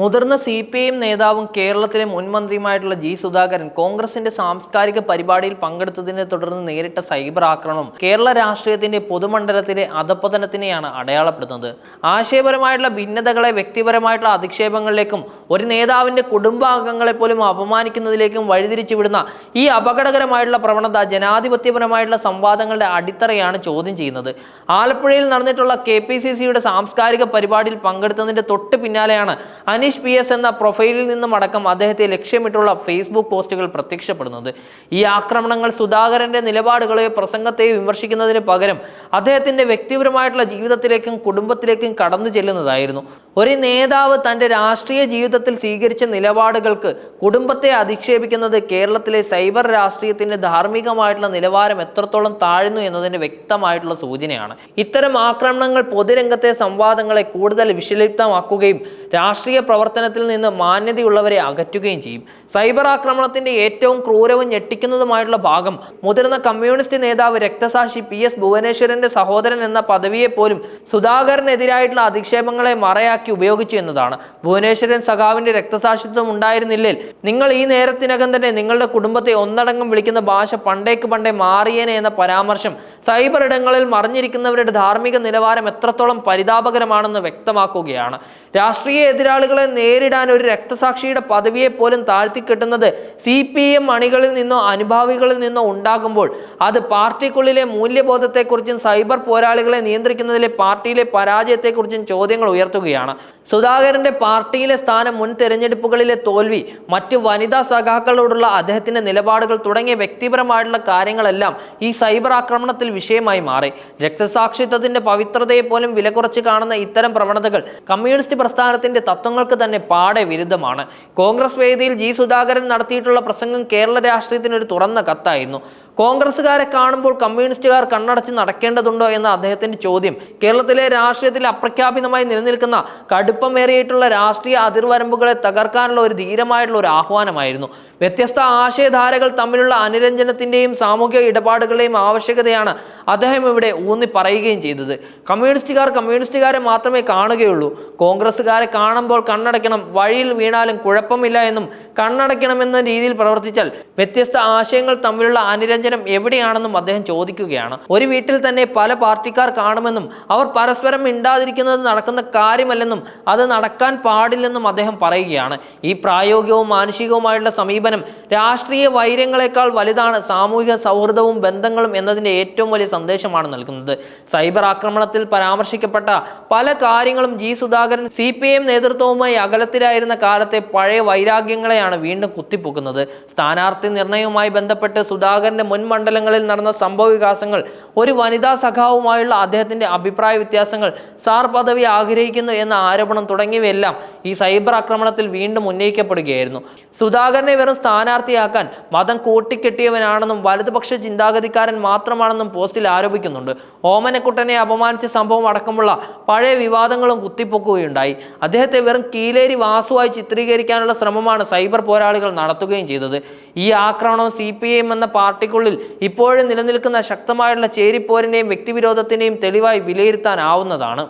മുതിർന്ന C P M നേതാവും കേരളത്തിലെ മുൻമന്ത്രിയുമായിട്ടുള്ള ജി സുധാകരൻ കോൺഗ്രസിന്റെ സാംസ്കാരിക പരിപാടിയിൽ പങ്കെടുത്തതിനെ തുടർന്ന് നേരിട്ട സൈബർ ആക്രമണം കേരള രാഷ്ട്രീയത്തിന്റെ പൊതുമണ്ഡലത്തിലെ അധപ്പതനത്തിനെയാണ് അടയാളപ്പെടുത്തുന്നത്. ആശയപരമായിട്ടുള്ള ഭിന്നതകളെ വ്യക്തിപരമായിട്ടുള്ള അധിക്ഷേപങ്ങളിലേക്കും ഒരു നേതാവിന്റെ കുടുംബാംഗങ്ങളെ പോലും അപമാനിക്കുന്നതിലേക്കും വഴിതിരിച്ചുവിടുന്ന ഈ അപകടകരമായിട്ടുള്ള പ്രവണത ജനാധിപത്യപരമായിട്ടുള്ള സംവാദങ്ങളുടെ അടിത്തറയാണ് ചോദ്യം ചെയ്യുന്നത്. ആലപ്പുഴയിൽ നടന്നിട്ടുള്ള കെ സാംസ്കാരിക പരിപാടിയിൽ പങ്കെടുത്തതിന്റെ തൊട്ട് പിന്നാലെയാണ് അനീഷ് പി എസ് എന്ന പ്രൊഫൈലിൽ നിന്നും അടക്കം അദ്ദേഹത്തെ ലക്ഷ്യമിട്ടുള്ള ഫേസ്ബുക്ക് പോസ്റ്റുകൾ പ്രത്യക്ഷപ്പെടുന്നത് ഈ ആക്രമണങ്ങൾ സുധാകരന്റെ നിലപാടുകളെയോ പ്രസംഗത്തെയോ വിമർശിക്കുന്നതിന് പകരം അദ്ദേഹത്തിന്റെ വ്യക്തിപരമായിട്ടുള്ള ജീവിതത്തിലേക്കും കുടുംബത്തിലേക്കും കടന്നു ചെല്ലുന്നതായിരുന്നു. ഒരു നേതാവ് തന്റെ രാഷ്ട്രീയ ജീവിതത്തിൽ സ്വീകരിച്ച നിലപാടുകൾക്ക് കുടുംബത്തെ അധിക്ഷേപിക്കുന്നത് കേരളത്തിലെ സൈബർ രാഷ്ട്രീയത്തിന്റെ ധാർമ്മികമായിട്ടുള്ള നിലവാരം എത്രത്തോളം താഴ്ന്നു എന്നതിന്റെ വ്യക്തമായിട്ടുള്ള സൂചനയാണ്. ഇത്തരം ആക്രമണങ്ങൾ പൊതുരംഗത്തെ സംവാദങ്ങളെ കൂടുതൽ വിഷലിപ്തമാക്കുകയും രാഷ്ട്രീയ പ്രവർത്തനത്തിൽ നിന്ന് മാന്യതയുള്ളവരെ അകറ്റുകയും ചെയ്യും. സൈബർ ആക്രമണത്തിന്റെ ഏറ്റവും ക്രൂരവും ഞെട്ടിക്കുന്നതുമായിട്ടുള്ള ഭാഗം മുതിർന്ന കമ്മ്യൂണിസ്റ്റ് നേതാവ് രക്തസാക്ഷി പി എസ് ഭുവനേശ്വരന്റെ സഹോദരൻ എന്ന പദവിയെ പോലും സുധാകരനെതിരായിട്ടുള്ള അധിക്ഷേപങ്ങളെ മറയാക്കി ഉപയോഗിച്ചു എന്നതാണ്. ഭുവനേശ്വരൻ സഖാവിന്റെ രക്തസാക്ഷിത്വം ഉണ്ടായിരുന്നില്ലേ നിങ്ങൾ ഈ നേരത്തിനകം തന്നെ നിങ്ങളുടെ കുടുംബത്തെ ഒന്നടങ്കം വിളിക്കുന്ന ഭാഷ പണ്ടേക്ക് പണ്ടേ മാറിയേനെ എന്ന പരാമർശം സൈബർ ഇടങ്ങളിൽ മറിഞ്ഞിരിക്കുന്നവരുടെ ധാർമ്മിക നിലവാരം എത്രത്തോളം പരിതാപകരമാണെന്ന് വ്യക്തമാക്കുകയാണ്. രാഷ്ട്രീയ എതിരാളികളെ നേരിടാൻ ഒരു രക്തസാക്ഷിയുടെ പദവിയെ പോലും താഴ്ത്തിക്കെട്ടുന്നത് സി പി എം അണികളിൽ നിന്നോ അനുഭാവികളിൽ നിന്നോ ഉണ്ടാകുമ്പോൾ അത് പാർട്ടിക്കുള്ളിലെ മൂല്യബോധത്തെക്കുറിച്ചും സൈബർ പോരാളികളെ നിയന്ത്രിക്കുന്നതിലെ പാർട്ടിയിലെ പരാജയത്തെക്കുറിച്ചും ചോദ്യങ്ങൾ ഉയർത്തുകയാണ്. സുധാകരന്റെ പാർട്ടിയിലെ സ്ഥാനം മുൻ തെരഞ്ഞെടുപ്പുകളിലെ തോൽവി മറ്റ് വനിതാ സഖാക്കളോടുള്ള അദ്ദേഹത്തിന്റെ നിലപാടുകൾ തുടങ്ങിയ വ്യക്തിപരമായിട്ടുള്ള കാര്യങ്ങളെല്ലാം ഈ സൈബർ ആക്രമണത്തിൽ വിഷയമായി മാറി. രക്തസാക്ഷിത്വത്തിന്റെ പവിത്രതയെ പോലും വില കുറച്ച് കാണുന്ന ഇത്തരം പ്രവണതകൾ കമ്മ്യൂണിസ്റ്റ് പ്രസ്ഥാനത്തിന്റെ തത്വങ്ങൾക്ക് തന്നെ പാടെ വിരുദ്ധമാണ്. കോൺഗ്രസ് വേദിയിൽ ജി സുധാകരൻ നടത്തിയിട്ടുള്ള പ്രസംഗം കേരള രാഷ്ട്രീയത്തിന് ഒരു തുറന്ന കത്തായിരുന്നു. കോൺഗ്രസ്സുകാരെ കാണുമ്പോൾ കമ്മ്യൂണിസ്റ്റുകാർ കണ്ണടച്ച് നടക്കേണ്ടതുണ്ടോ എന്ന അദ്ദേഹത്തിന്റെ ചോദ്യം കേരളത്തിലെ രാഷ്ട്രീയത്തിൽ അപ്രഖ്യാപിതമായി നിലനിൽക്കുന്ന കടുപ്പമേറിയിട്ടുള്ള രാഷ്ട്രീയ അതിർവരമ്പുകളെ തകർക്കാനുള്ള ഒരു ധീരമായിട്ടുള്ള ഒരു ആഹ്വാനമായിരുന്നു. വ്യത്യസ്ത ആശയധാരകൾ തമ്മിലുള്ള അനുരഞ്ജനത്തിന്റെയും സാമൂഹിക ഇടപാടുകളുടെയും ആവശ്യകതയാണ് അദ്ദേഹം ഇവിടെ ഊന്നി പറയുകയും ചെയ്തത്. കമ്മ്യൂണിസ്റ്റുകാർ കമ്മ്യൂണിസ്റ്റുകാരെ മാത്രമേ കാണുകയുള്ളൂ. കോൺഗ്രസ്സുകാരെ കാണുമ്പോൾ കണ്ണടയ്ക്കണം വഴിയിൽ വീണാലും കുഴപ്പമില്ല എന്നും കണ്ണടയ്ക്കണമെന്ന രീതിയിൽ പ്രവർത്തിച്ചാൽ വ്യത്യസ്ത ആശയങ്ങൾ തമ്മിലുള്ള അനുരഞ്ജനം എവിടെയാണെന്നും അദ്ദേഹം ചോദിക്കുകയാണ്. ഒരു വീട്ടിൽ തന്നെ പല പാർട്ടിക്കാർ കാണുമെന്നും അവർ പരസ്പരം മിണ്ടാതിരിക്കുന്നത് നടക്കുന്ന കാര്യമല്ലെന്നും അത് നടക്കാൻ പാടില്ലെന്നും അദ്ദേഹം പറയുകയാണ്. ഈ പ്രായോഗികവും മാനുഷികവുമായുള്ള സമീപനം രാഷ്ട്രീയ വൈര്യങ്ങളെക്കാൾ വലുതാണ് സാമൂഹിക സൗഹൃദവും ബന്ധങ്ങളും എന്നതിന്റെ ഏറ്റവും വലിയ സന്ദേശമാണ് നൽകുന്നത്. സൈബർ ആക്രമണത്തിൽ പരാമർശിക്കപ്പെട്ട പല കാര്യങ്ങളും G Sudhakaran C P M നേതൃത്വവുമായി അകലത്തിലായിരുന്ന കാലത്തെ പഴയ വൈരാഗ്യങ്ങളെയാണ് വീണ്ടും കുത്തിപ്പൊക്കുന്നത്. സ്ഥാനാർത്ഥി നിർണയവുമായി ബന്ധപ്പെട്ട് സുധാകരന്റെ മുൻമണ്ഡലങ്ങളിൽ നടന്ന സംഭവ വികാസങ്ങൾ ഒരു വനിതാ സഖാവുമായുള്ള അദ്ദേഹത്തിന്റെ അഭിപ്രായ വ്യത്യാസങ്ങൾ സാർ പദവി ആഗ്രഹിക്കുന്നു എന്ന ആരോപണം തുടങ്ങിയവയെല്ലാം ഈ സൈബർ ആക്രമണത്തിൽ വീണ്ടും ഉന്നയിക്കപ്പെടുകയായിരുന്നു. സുധാകരനെ വെറും സ്ഥാനാർത്ഥിയാക്കാൻ മതം കൂട്ടിക്കെട്ടിയവനാണെന്നും വലതുപക്ഷ ചിന്താഗതിക്കാരൻ മാത്രമാണെന്നും പോസ്റ്റിൽ ആരോപിക്കുന്നുണ്ട്. ഓമനക്കുട്ടനെ അപമാനിച്ച സംഭവം അടക്കമുള്ള പഴയ വിവാദങ്ങളും കുത്തിപ്പൊക്കുകയുണ്ടായി. അദ്ദേഹത്തെ വെറും കീലേരി വാസുവായി ചിത്രീകരിക്കാനുള്ള ശ്രമമാണ് സൈബർ പോരാളികൾ നടത്തുകയും ചെയ്തത്. ഈ ആക്രമണം സി എന്ന പാർട്ടിക്കുള്ളിൽ ഇപ്പോഴും നിലനിൽക്കുന്ന ശക്തമായുള്ള ചേരിപ്പോരിനെയും വ്യക്തിവിരോധത്തിനെയും തെളിവായി വിലയിരുത്താനാവുന്നതാണ്.